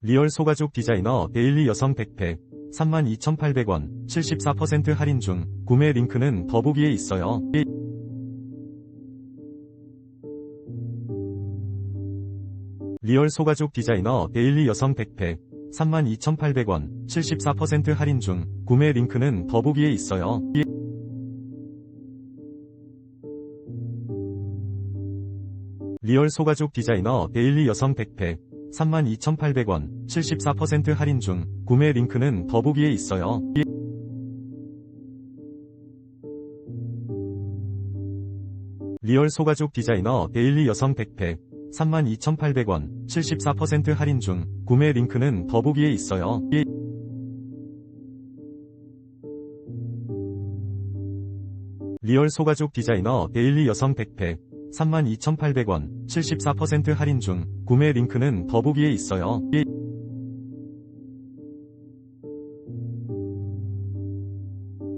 리얼 소가죽 디자이너 데일리 여성 백팩 32,800원 74% 할인 중 구매 링크는 더보기에 있어요. 리얼 소가죽 디자이너 데일리 여성 백팩 32,800원 74% 할인 중 구매 링크는 더보기에 있어요. 리얼 소가죽 디자이너 데일리 여성 백팩 32,800원 74% 할인 중 구매 링크는 더보기에 있어요. 리얼 소가죽 디자이너 데일리 여성 백팩 32,800원 74% 할인 중 구매 링크는 더보기에 있어요. 리얼 소가죽 디자이너 데일리 여성 백팩 32,800원 74% 할인 중 구매 링크는 더보기에 있어요.